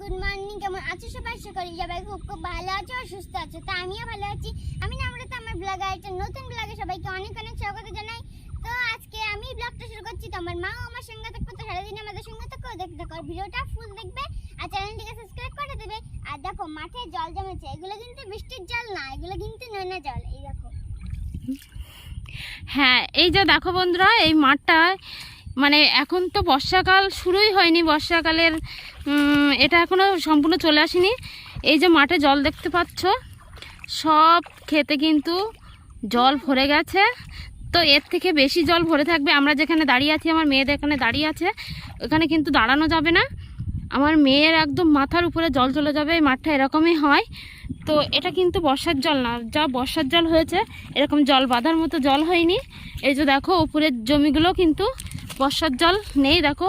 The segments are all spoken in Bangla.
গুড মর্নিং কেমন আছো সবাই? আশা করি সবাই খুব খুব ভালো আছো আর সুস্থ আছো। তো আমিও ভালো আছি। আমি নামরতা, আমার ব্লগে একটা নতুন ব্লগে সবাইকে অনেক অনেক স্বাগত জানাই। তো আজকে আমি ব্লগটা শুরু করছি। তো আমার মাও আমার সঙ্গে থাকবে, তো সারাদিন আমাদের সঙ্গে থাকো, দেখতে থাকো ভিডিওটা ফুল দেখবে। আর চ্যানেলটিকে সাবস্ক্রাইব করে দেবে। আর দেখো, মাঠে জল জমেছে। এগুলো কিন্তু বৃষ্টির জল না, এগুলো কিন্তু নোনা জল, এই দেখো। হ্যাঁ এই যে দেখো বন্ধুরা, এই মাঠটায় মানে এখন তো বর্ষাকাল শুরুই হয়নি, বর্ষাকালের এটা এখনও সম্পূর্ণ চলে আসেনি। এই যে মাঠে জল দেখতে পাচ্ছ, সব খেতে কিন্তু জল ভরে গেছে। তো এর থেকে বেশি জল ভরে থাকবে, আমরা যেখানে দাঁড়িয়ে আছি, আমার মেয়েদের এখানে দাঁড়িয়ে আছে, ওখানে কিন্তু দাঁড়ানো যাবে না। আমার মেয়ের একদম মাথার উপরে জল চলে যাবে, এই মাঠটা এরকমই হয়। তো এটা কিন্তু বর্ষার জল না, যা বর্ষার জল হয়েছে, এরকম জল বাঁধার মতো জল হয়নি। এই যে দেখো, উপরের জমিগুলো কিন্তু বর্ষার জল নেই, দেখো।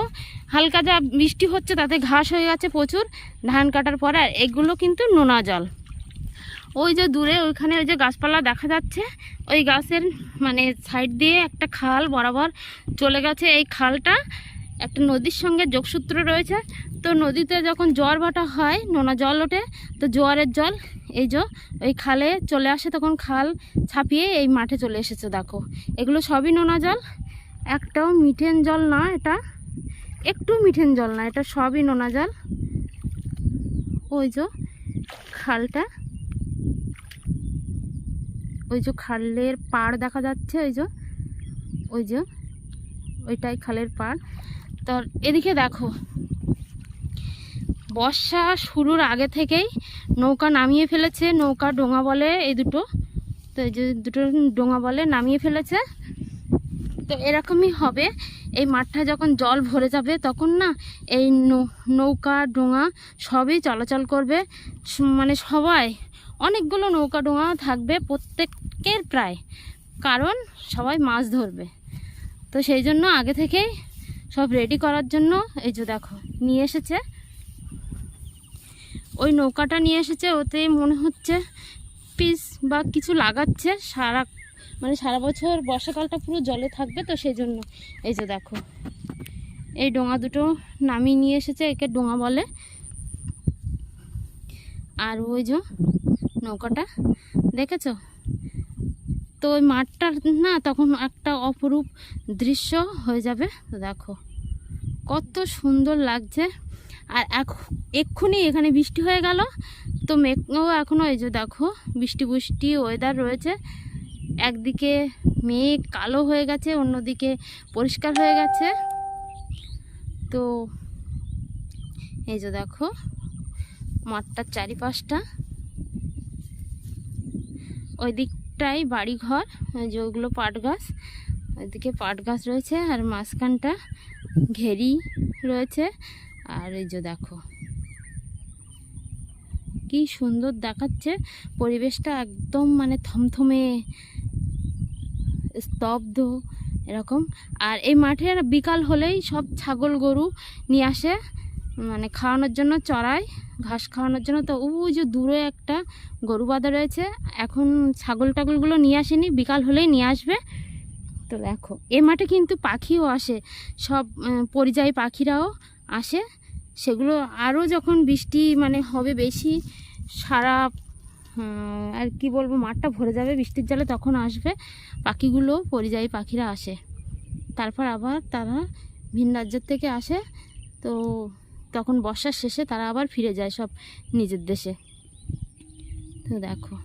হালকা যা বৃষ্টি হচ্ছে, তাতে ঘাস হয়ে গেছে প্রচুর। ধান কাটার পরে এগুলো কিন্তু নোনা জল। ওই যে দূরে ওইখানে ওই যে গাছপালা দেখা যাচ্ছে, ওই গাছের মানে সাইড দিয়ে একটা খাল বরাবর চলে গেছে। এই খালটা একটা নদীর সঙ্গে যোগসূত্র রয়েছে। তো নদীতে যখন জোয়ার ভাটা হয়, নোনা জল ওঠে, তো জোয়ারের জল এই যে ওই খালে চলে আসে। তখন খাল ছাপিয়ে এই মাঠে চলে এসেছে, দেখো। এগুলো সবই নোনা জল। একটাও মিঠেন জল না এটা। একটু মিঠেন জল না, এটা সবই নোনা জল। ওই যে খালটা। ওই যে খালের পাড় দেখা যাচ্ছে, ওই যে ওই যে, ওইটাই খালের পাড়। তো এদিকে দেখো, বর্ষা শুরুর আগে থেকেই নৌকা নামিয়ে ফেলেছে, নৌকা ডোঙা বলে এই দুটো। তো এই যে দুটো ডোঙা বলে নামিয়ে ফেলেছে। তো এরকমই হবে। এই মাঠটা যখন জল ভরে যাবে, তখন না এই নৌকা, ডোঙা সবই চলাচল করবে। মানে সবাই, অনেকগুলো নৌকা, ডোঙা থাকবে প্রত্যেকের প্রায়। কারণ সবাই মাছ ধরবে। তো সেই জন্য আগে থেকেই সব রেডি করার জন্য এই যে দেখো, নিয়ে এসেছে। ওই নৌকাটা নিয়ে এসেছে ওতে মনে হচ্ছে পিস বা কিছু লাগাচ্ছে, সারা মানে সারা বছর বর্ষাকালটা পুরো জলে থাকবে তো সেই জন্য এই যে দেখো, এই ডোঙা দুটো নামিয়ে নিয়ে এসেছে, একে ডোঙা বলে। আর ওই যে নৌকাটা, দেখেছ? তো ওই মাঠটার না তখন একটা অপরূপ দৃশ্য হয়ে যাবে, তো দেখো। কত সুন্দর লাগছে। আর এক্ষুনি এখানে বৃষ্টি হয়ে গেল, তো মেঘও এখনও এই যে দেখো, বৃষ্টি বৃষ্টি ওয়েদার রয়েছে। একদিকে মেঘ কালো হয়ে গেছে, অন্যদিকে পরিষ্কার হয়ে গেছে। তো এই যে দেখো, মাঠটার চারিপাশটা। ওই দিকটাই বাড়ি ঘর ওই যে ওইগুলো পাট গাছ ওইদিকে পাট গাছ রয়েছে আর মাঝখানটা ঘেরি রয়েছে। আর এই যে দেখো, কি সুন্দর দেখাচ্ছে। পরিবেশটা একদম মানে থমথমে স্তব্ধ, এরকম। আর এই মাঠে বিকাল হলেই সব ছাগল গরু নিয়ে আসে মানে খাওয়ানোর জন্য চড়ায় ঘাস খাওয়ানোর জন্য। তো ওই যে দূরে একটা গরু বাঁধা রয়েছে, এখন ছাগল টাগলগুলো নিয়ে আসেনি, বিকাল হলেই নিয়ে আসবে। তো দেখো, এ মাঠে কিন্তু পাখিও আসে, সব পরিযায়ী পাখিরাও আসে। সেগুলো আরও যখন বৃষ্টি মানে হবে বেশি, সারা আর কি বলব মাঠটা ভরে যাবে বৃষ্টির জলে তখন আসবে পাখিগুলো পরিযায়ী পাখিরা আসে। তারপর আবার তারা ভিন রাজ্যের থেকে আসে তো তখন বর্ষার শেষে তারা আবার ফিরে যায় সব নিজের দেশে। তো দেখো।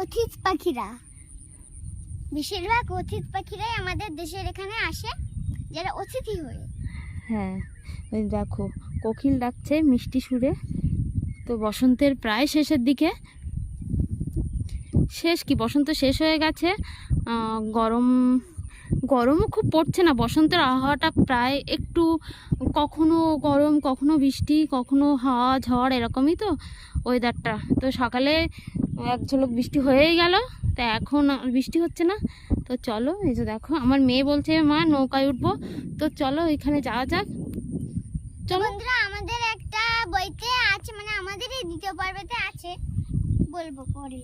অতিথ পাখিরা। বেশিরভাগ অতিথ পাখিরাই আমাদের দেশের এখানে আসে যারা অতিথি হয়ে। হ্যাঁ দেখো কোকিল ডাকছে মিষ্টি সুরে। তো বসন্তের প্রায় শেষের দিকে। শেষ কি? বসন্ত শেষ হয়ে গেছে। গরম, গরমও খুব পড়ছে না। বসন্তের আবহাওয়াটা প্রায় একটু কখনো গরম, কখনো বৃষ্টি, কখনো হাওয়া, ঝড় এরকমই তো ওয়েদারটা তো সকালে এক ঝলক বৃষ্টি হয়েই গেল। তা এখন বৃষ্টি হচ্ছে না। তো চলো, এই যে দেখো, আমার মেয়ে বলছে, মা, নৌকায় উঠবো। তো চলো, এখানে যাওয়া যাক। চলো। আমাদের একটা বইতে আছে মানে আমাদের এই দ্বিতীয় পর্বতে আছে। বলব পরে।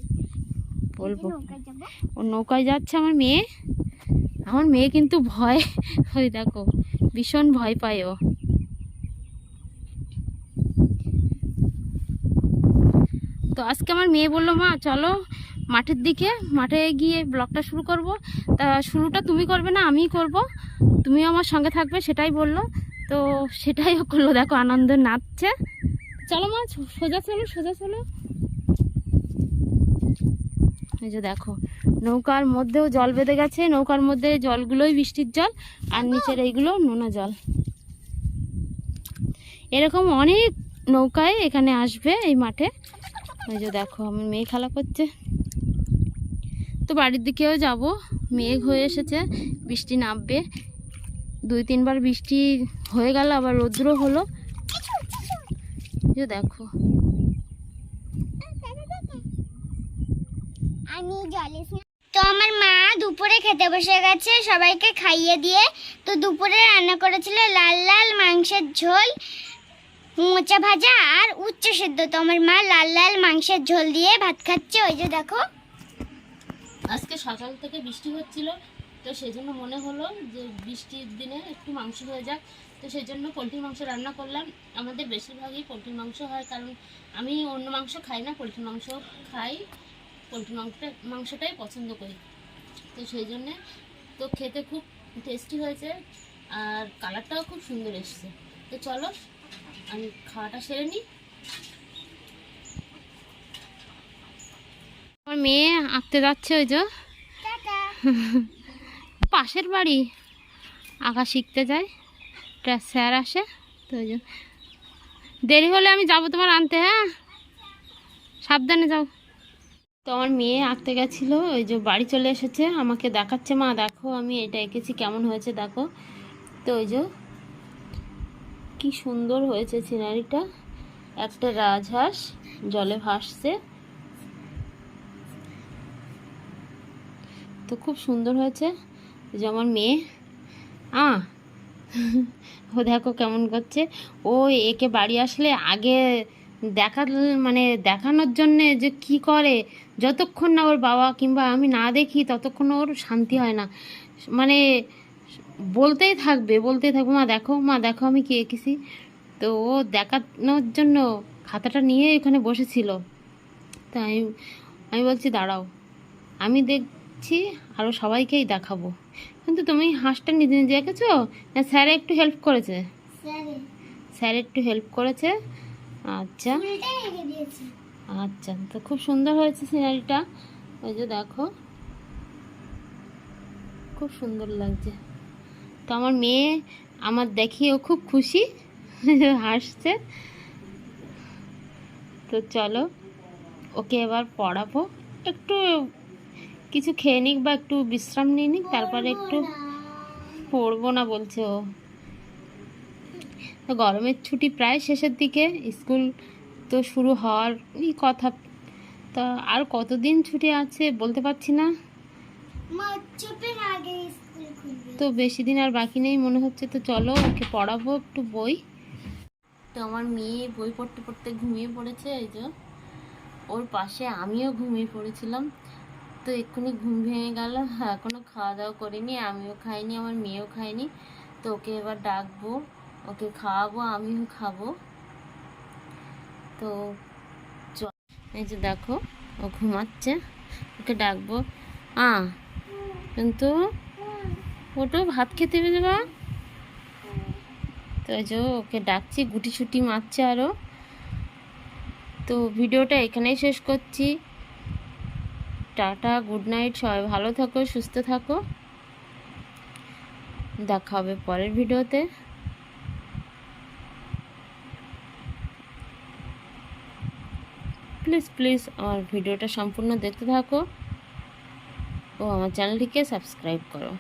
বলব। ও নৌকায় যাচ্ছে আমার মেয়ে? আমার মেয়ে কিন্তু ভয়। ওই দেখো ভীষণ ভয় পায় ও। তো আজকে আমার মেয়ে বলল মা চলো মাঠের দিকে। মাঠে গিয়ে ব্লগটা শুরু করব। তা শুরুটা তুমি করবে না আমিই করব। তুমিও আমার সঙ্গে থাকবে সেটাই বলল। তো সেটাই ও করল। দেখো আনন্দ নাচছে। চলো মা সোজা চলো সোজা চলো। এই যে দেখো নৌকার মধ্যেও জল বেঁধে গেছে। নৌকার মধ্যে জলগুলোই বৃষ্টির জল আর নিচের এইগুলো নোনা জল। এরকম অনেক নৌকায় এখানে আসবে এই মাঠে। এই যে দেখো আমার মেয়ে খেলা করছে। তো বাড়ির দিকেও যাব। মেঘ হয়ে এসেছে বৃষ্টি নামবে। দুই তিনবার বৃষ্টি হয়ে গেল আবার রৌদ্র হলো। দেখো। আমি জলে তো আমার মা দুপুরে খেতে বসে গেছে সবাইকে খাইয়ে দিয়ে। তো দুপুরে রান্না করেছিল লাল লাল মাংসের ঝোল মোচা ভাজা আর উচ্চ সেদ্ধ। তো আমার মা লাল লাল মাংসের ঝোল দিয়ে ভাত খাচ্ছে ওই যে দেখো। আজকে সকাল থেকে বৃষ্টি হচ্ছিল তো সেই জন্য মনে হলো যে বৃষ্টির দিনে একটু মাংস হয়ে যাক। তো সেই জন্য পোলট্রির মাংস রান্না করলাম। আমাদের বেশিরভাগই পোলট্রির মাংস হয় কারণ আমি অন্য মাংস খাই না পোলট্রির মাংস খাই। পোলট্রি মাংসটা মাংসটাই পছন্দ করি। তো সেই জন্যে তো খেতে খুব টেস্টি হয়েছে আর কালারটাও খুব সুন্দর এসছে। তো চলো আমি খাওয়াটা সেরে নিই। আমার মেয়ে আঁকতে যাচ্ছে ওই যে। পাশের বাড়ি। আঁকা শিখতে একটা স্যার আসে, তো দেরি হলে আমি যাব তোমার আনতে হ্যাঁ? সাবধানে যাও। তো আমার মেয়ে আঁকতে গেছিল, ওই যে বাড়ি চলে এসেছে, আমাকে দেখাচ্ছে, মা, দেখো, আমি এটা এঁকেছি, কেমন হয়েছে, দেখো। তো ওই যে, কি সুন্দর হয়েছে সিনারিটা একটা রাজহাঁস, জলে ভাসছে। তো খুব সুন্দর হয়েছে। যে আমার মেয়ে। আ ও দেখো কেমন করছে। ও একে বাড়ি আসলে আগে দেখা মানে দেখানোর জন্যে যে কি করে, যতক্ষণ না ওর বাবা কিংবা আমি না দেখি ততক্ষণ ওর শান্তি হয় না। মানে বলতেই থাকবে বলতেই থাকবে, মা দেখো মা দেখো আমি কি এঁকেছি তো ও দেখানোর জন্য খাতাটা নিয়ে এখানে বসেছিল। তাই আমি বলছি, দাঁড়াও, আমি দেখছি আরও সবাইকেই দেখাবো। কিন্তু তুমি হাঁসটা নিজে নিজে এঁকেছো? না স্যার একটু হেল্প করেছে? স্যার। একটু হেল্প করেছে? আচ্ছা। আচ্ছা তো খুব সুন্দর হয়েছে সিনারিটা। ওই যে দেখো। খুব সুন্দর লাগছে। তো আমার মেয়ে আমার দেখিও খুব খুশি হাসছে। তো চলো ওকে এবার পড়াবো। একটু কিছু খেয়ে নিক বা একটু বিশ্রাম নিয়ে নিক তারপরে একটু পড়ব না বলছে ও। তো গরমের ছুটি প্রায় শেষের দিকে স্কুল তো শুরু হওয়ার এই কথা। তা আর কতদিন ছুটি আছে বলতে পারছি না। তো বেশি দিন আর বাকি নেই মনে হচ্ছে তো চলো ওকে পড়াবো একটু বই। তো আমার মেয়ে বই পড়তে পড়তে ঘুমিয়ে পড়েছে এই যে। ওর পাশে আমিও ঘুমিয়ে পড়েছিলাম। তো এক্ষুনি ঘুম ভেঙে গেল। এখনও খাওয়া দাওয়া করিনি, আমিও খাইনি, আমার মেয়েও খায়নি তো ওকে এবার ডাকবো, ওকে খাওয়াবো, আমিও খাব। তো এই যে দেখো, ও ঘুমাচ্ছে, ওকে ডাকবো। আ, কিন্তু ওটো ভাত খেতে পেরে বা? তো যে ওকে ডাকছি গুটি ছুটি মারছে আরও তো ভিডিওটা এখানেই শেষ করছি। টাটা গুড নাইট সবাই ভালো থাকো, সুস্থ থাকো। দেখা হবে পরের ভিডিওতে। প্লিজ প্লিজ আমার ভিডিওটা সম্পূর্ণ দেখতে থাকো। ও আমার চ্যানেলটিকে সাবস্ক্রাইব করো।